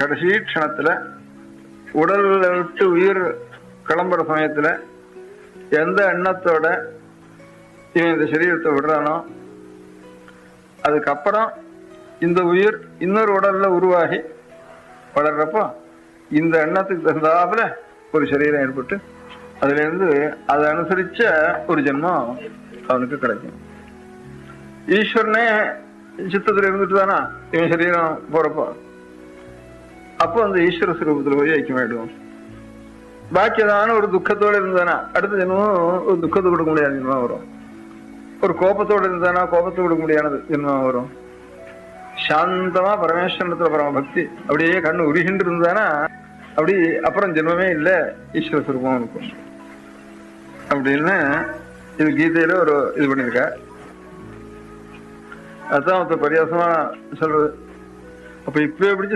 கடைசி க்ஷணத்தில் உடல்ல விட்டு உயிர் கிளம்புற சமயத்துல எந்த எண்ணத்தோட இவன் இந்த சரீரத்தை விடுறானோ அதுக்கப்புறம் இந்த உயிர் இன்னொரு உடல்ல உருவாகி வளர்றப்போ இந்த எண்ணத்துக்கு தகுந்தாப்புல ஒரு சரீரம் ஏற்பட்டு அதுல இருந்து அதை அனுசரிச்ச ஒரு ஜென்மம் அவனுக்கு கிடைக்கும். ஈஸ்வரனே சித்தத்துல இருந்துட்டு தானா இவன் சரீரம் போறப்போ? அப்போ அந்த ஈஸ்வர சுரூபத்துல போய் ஐக்கியமாயிடுவோம் பாக்கி ஏதான ஒரு துக்கத்தோட இருந்தானா அடுத்த ஜென்மம் ஒரு துக்கத்தை கொடுக்க முடியாத ஜென்மா வரும். ஒரு கோபத்தோட இருந்தானா கோபத்தை கொடுக்க முடியாத ஜென்மா வரும். சாந்தமா பரமேஸ்வரத்துல பரம பக்தி. அப்படியே கண்ணு உருகின்று இருந்தானா அப்படி அப்புறம் ஜென்மமே இல்ல ஈஸ்வர சுரூபம் இருக்கும். அப்படின்னு இது கீதையில ஒரு இது பண்ணிருக்க அதுதான் ஒருத்தர் பரியாசமா சொல்றது. அப்ப இப்ப எப்படி